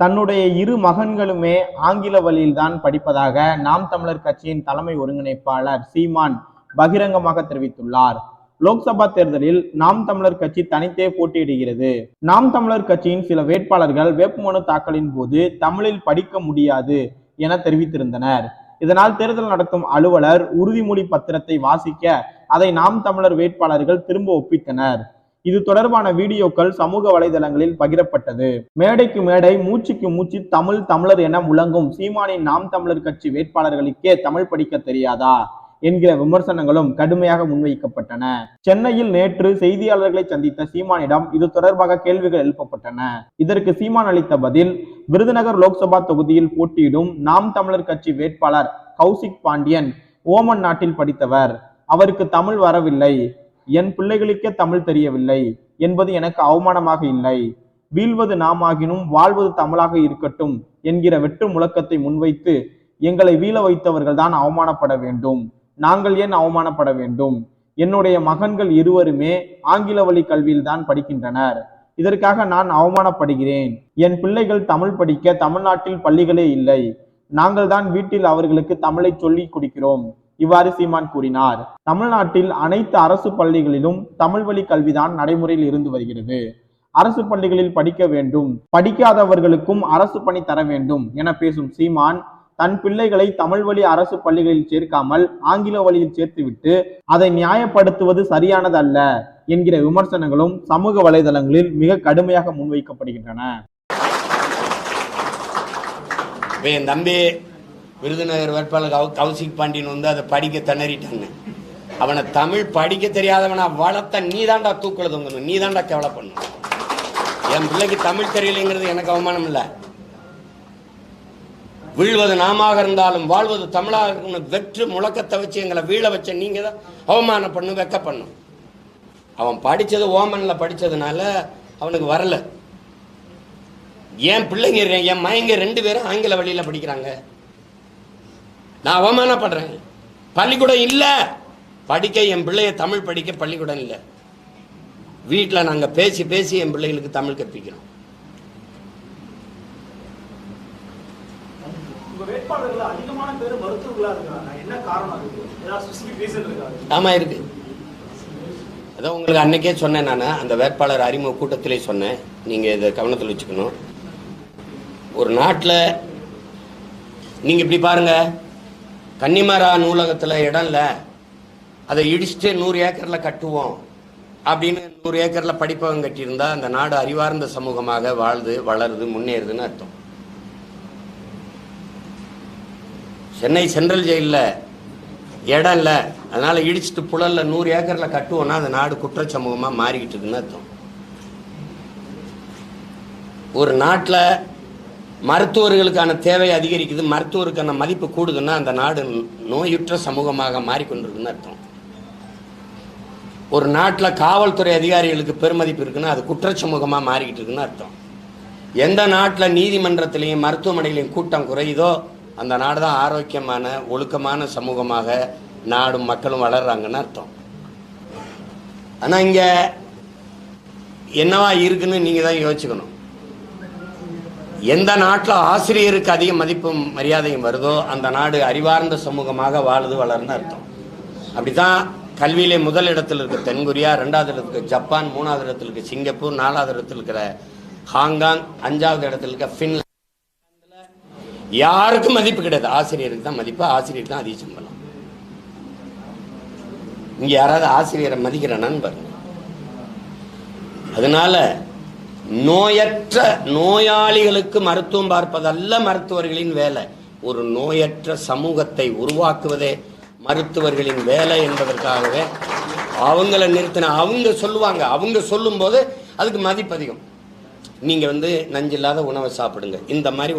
தன்னுடைய இரு மகன்களுமே ஆங்கில வழியில்தான் படிப்பதாக நாம் தமிழர் கட்சியின் தலைமை ஒருங்கிணைப்பாளர் சீமான் பகிரங்கமாக தெரிவித்துள்ளார். லோக்சபா தேர்தலில் நாம் தமிழர் கட்சி தனித்தே போட்டியிடுகிறது. நாம் தமிழர் கட்சியின் சில வேட்பாளர்கள் வேட்புமனு தாக்கலின் போது தமிழில் படிக்க முடியாது என தெரிவித்திருந்தனர். இதனால் தேர்தல் நடத்தும் அலுவலர் உறுதிமொழி பத்திரத்தை வாசிக்க அதை நாம் தமிழர் வேட்பாளர்கள் திரும்ப ஒப்பித்தனர். இது தொடர்பான வீடியோக்கள் சமூக வலைதளங்களில் பகிரப்பட்டது. மேடைக்கு மேடை மூச்சுக்கு மூச்சு தமிழ் தமிழர் என முழங்கும் சீமானின் நாம் தமிழர் கட்சி வேட்பாளர்களுக்கே தமிழ் படிக்க தெரியாதா? என்கிற விமர்சனங்களும் கடுமையாக முன்வைக்கப்பட்டன. சென்னையில் நேற்று செய்தியாளர்களை சந்தித்த சீமானிடம் இது தொடர்பாக கேள்விகள் எழுப்பப்பட்டன. இதற்கு சீமான் அளித்த பதில் விருதுநகர் லோக்சபா தொகுதியில் போட்டியிடும் நாம் தமிழர் கட்சி வேட்பாளர் கௌசிக் பாண்டியன் ஓமன் நாட்டில் படித்தவர். அவருக்கு தமிழ் வரவில்லை. என் பிள்ளைகளுக்கே தமிழ் தெரியவில்லை என்பது எனக்கு அவமானமாக இல்லை. வீழ்வது நாமாகினும் வாழ்வது தமிழாக இருக்கட்டும் என்கிற வெற்று முழக்கத்தை முன்வைத்து எங்களை வீழ வைத்தவர்கள் தான் அவமானப்பட வேண்டும். நாங்கள் ஏன் அவமானப்பட வேண்டும்? என்னுடைய மகன்கள் இருவருமே ஆங்கில வழி கல்வியில் தான் படிக்கின்றனர். இதற்காக நான் அவமானப்படுகிறேன். என் பிள்ளைகள் தமிழ் படிக்க தமிழ்நாட்டில் பள்ளிகளே இல்லை. நாங்கள் தான் வீட்டில் அவர்களுக்கு தமிழை சொல்லிக் கொடுக்கிறோம். இவ்வாறு சீமான் கூறினார். தமிழ்நாட்டில் அனைத்து அரசு பள்ளிகளிலும் தமிழ் வழி கல்விதான் நடைமுறையில் இருந்து வருகிறது. அரசு பள்ளிகளில் படிக்க வேண்டும். படிக்காதவர்களுக்கும் அரசு பணி தர வேண்டும் என பேசும் சீமான் தன் பிள்ளைகளை தமிழ் வழி அரசு பள்ளிகளில் சேர்க்காமல் ஆங்கில வழியில் சேர்த்துவிட்டு அதை நியாயப்படுத்துவது சரியானதல்ல என்கிற விமர்சனங்களும் சமூக வலைதளங்களில் மிக கடுமையாக முன்வைக்கப்படுகின்றன. என் தம்பி விருதுநகர் வேட்பாளர் கௌ கௌசிக் பாண்டியன் வந்து அதை படிக்க திணறிட்டாங்க. அவனை தமிழ் படிக்க தெரியாதவனை வளர்த்த நீ தாண்டா தூக்குல தொங்கணும். நீ தாண்டா கவலை பண்ணணும் என் பிள்ளைக்கு தமிழ் தெரியலைங்கிறது எனக்கு அவமானம் இல்லை. வீழ்வது நாமாக இருந்தாலும் வாழ்வது தமிழாக இருக்கணும். வெற்று முழக்கத்தை வச்சு எங்களை வீழ வச்ச நீங்க தான் அவமானம் பண்ணும் வெக்க பண்ணும் அவன் படித்தது ஓமனில் படித்ததுனால அவனுக்கு வரல. என் பிள்ளைங்க என் மயங்க ரெண்டு பேரும் ஆங்கில வழியில் படிக்கிறாங்க. நான் அவமானப்படுறேன். பள்ளிக்கூடம் இல்ல. படிக்க என் பிள்ளைய தமிழ் படிக்க பள்ளிக்கூடம் இல்லை. வீட்டில் நாங்க பேசி பேசி என் பிள்ளைகளுக்கு தமிழ் கற்பிக்கிறோம். ரீசன் இருக்கா? ஆமா இருக்கு. அதான் உங்களுக்கு அன்னைக்கே சொன்னேன் நான். அந்த வேட்பாளர் அறிமுக கூட்டத்திலே சொன்னேன். நீங்க இதை கவனத்தில் வச்சுக்கணும். ஒரு நாட்டில் நீங்க இப்படி பாருங்க. கன்னிமரா நூலகத்தில் இடம் இல்லை அதை இடிச்சுட்டு நூறு ஏக்கரில் கட்டுவோம் அப்படின்னு நூறு ஏக்கரில் படிப்பகம் கட்டியிருந்தா அந்த நாடு அறிவார்ந்த சமூகமாக வாழ்து வளருது முன்னேறுதுன்னு அர்த்தம். சென்னை சென்ட்ரல் ஜெயிலில் இடம் இல்லை அதனால் இடிச்சிட்டு புழலில் நூறு ஏக்கரில் கட்டுவோம்னா அந்த நாடு குற்ற மாறிக்கிட்டு இருக்குன்னு அர்த்தம். ஒரு நாட்டில் மருத்துவர்களுக்கான தேவை அதிகரிக்குது மருத்துவருக்கான மதிப்பு கூடுதுன்னா அந்த நாடு நோயுற்ற சமூகமாக மாறிக்கொண்டிருக்குன்னு அர்த்தம். ஒரு நாட்டில் காவல்துறை அதிகாரிகளுக்கு பெருமதிப்பு இருக்குன்னா அது குற்ற சமூகமாக மாறிக்கிட்டு இருக்குன்னு அர்த்தம். எந்த நாட்டில் நீதிமன்றத்திலையும் மருத்துவமனையிலையும் கூட்டம் குறையுதோ அந்த நாடு தான் ஆரோக்கியமான ஒழுக்கமான சமூகமாக நாடும் மக்களும் வளர்கிறாங்கன்னு அர்த்தம். ஆனால் இங்கே என்னவா இருக்குன்னு நீங்கள் தான் யோசிச்சுக்கணும். எந்த நாட்டில் ஆசிரியருக்கு அதிக மதிப்பும் மரியாதையும் வருதோ அந்த நாடு அறிவார்ந்த சமூகமாக வாழுது வளர்ந்து அர்த்தம். அப்படிதான் கல்வியிலே முதல் இடத்துல இருக்க தென்கொரியா ரெண்டாவது இடத்துல இருக்க ஜப்பான் மூணாவது இடத்துல இருக்க சிங்கப்பூர் நாலாவது இடத்துல இருக்கிற ஹாங்காங் அஞ்சாவது இடத்துல இருக்க ஃபின்லாந்து. யாருக்கும் மதிப்பு கிடையாது. ஆசிரியருக்கு தான் மதிப்பு ஆசிரியர் தான் அதிக சம்பளம் இங்கே யாராவது ஆசிரியரை மதிக்கிறானான்னு பாருங்க. அதனால நோயற்ற நோயாளிகளுக்கு மருத்துவம் பார்ப்பதல்ல மருத்துவர்களின் வேலை. ஒரு நோயற்ற சமூகத்தை உருவாக்குவதே மருத்துவர்களின் வேலை என்பதற்காகவே அவங்கள நிறுத்தின அவங்க சொல்லுவாங்க. அவங்க சொல்லும்போது அதுக்கு மதிப்பு அதிகம் நீங்க வந்து நஞ்சில்லாத உணவை சாப்பிடுங்க. இந்த மாதிரி